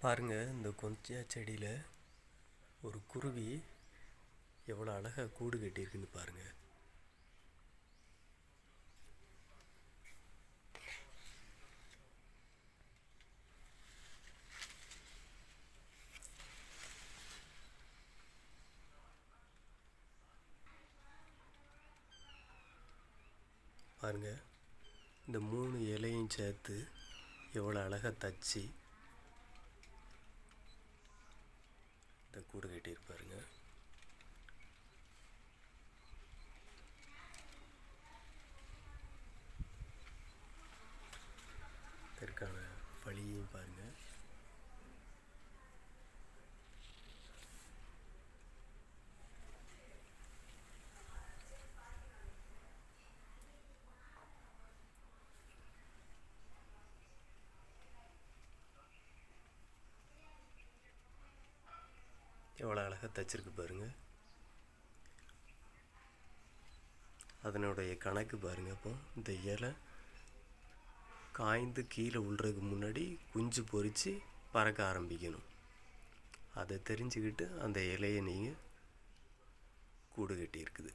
பாருங்கள் இந்த கொஞ்சியா செடியில் ஒரு குருவி எவ்வளோ அழகாக கூடு கட்டியிருக்குன்னு பாருங்கள் பாருங்கள் இந்த மூணு இலையும் சேர்த்து எவ்வளோ அழகாக தச்சு கூடு கட்டியிருப்பாருங்க இதற்கான வழியையும் பாருங்கள் எவ்வளோ அழகாக தைச்சிருக்கு பாருங்கள் அதனுடைய கணக்கு பாருங்கள் அப்போ இந்த இலை காய்ந்து கீழே விழுறதுக்கு முன்னாடி குஞ்சு பொறித்து பறக்க ஆரம்பிக்கணும். அதை தெரிஞ்சுக்கிட்டு அந்த இலையை நீங்கள் கூடு கட்டியிருக்குது.